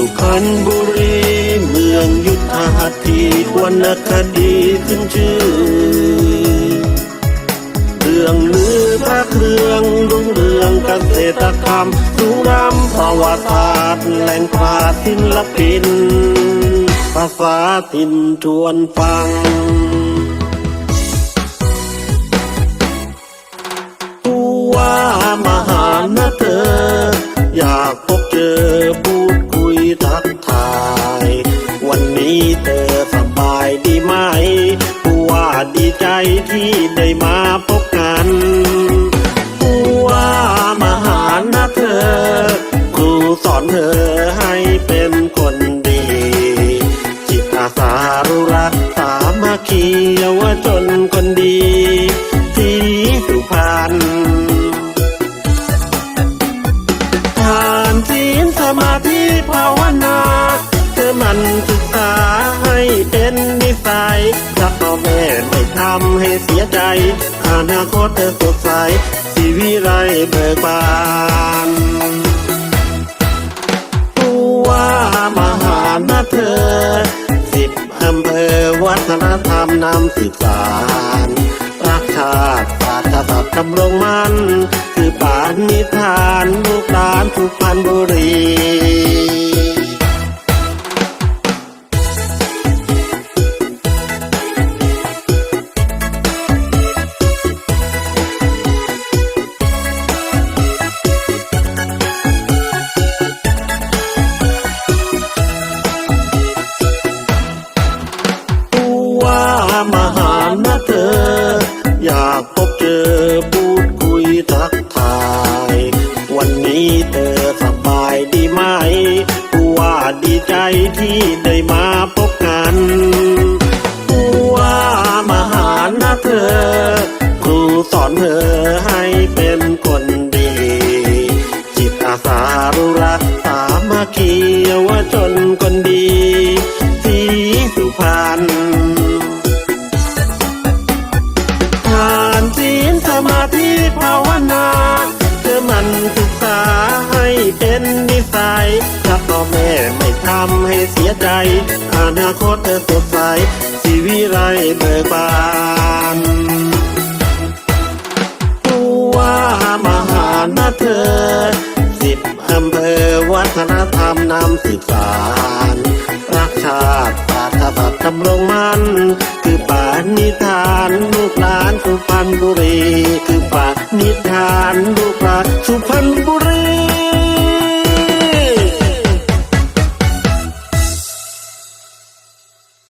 สุพรรณบุรี เมืองยุทธหัตถีวรรณคดีขึ้นชื่อ เรื่องลือพระเครื่องรุ่งเรืองเกษตรกรรมสูงรำประวัติศาสตร์แหล่งปราศิลปิน ภาษาถิ่นชวนฟัง ธอสบายดีไหมผู้ว่าดีใจที่ได้มาพบกันผู้ว่ามหานะเธอ ครูสอนเธอให้เป็นคนดี จิตอาสารุรักสามัคคีเยาวชนคนดีที่สุพรรณทานศีลสมาธิภาวนาำให้เสียใจ อนาคตเธอสดใสชีวิไรเบิกบานผู้ว่ามหานะเธอสิบอำเภอวัฒนธรรมนำสืบสารรักชาติศาสตร์กษัตริย์ดำรงมันคือป่านนิทานลูกหลานสุพรรณบุรี ที่ได้มาพบกันผู้ว่ามหานะเธอ ครูสอนเธอให้เป็นคนดี จิตอาสารุรักสามัคคีเยาวชนคนดีที่สุพรรณทานศีลสมาธิภาวนาเธอมันศึกษาให้เป็นนิสัยถ้าพ่อแม่ำให้เสียใจ อนาคตเธอสดใสชีวิไรเบิกบานผู้ว่ามหานะเธอสิบอำเภอวัฒนธรรมนำสืบสารรักชาติศาสตร์กษัตริย์ดำรงมัน คือป่านิทานลูกหลานสุพรรณบุรี คือป่านิทานลูกหลานสุ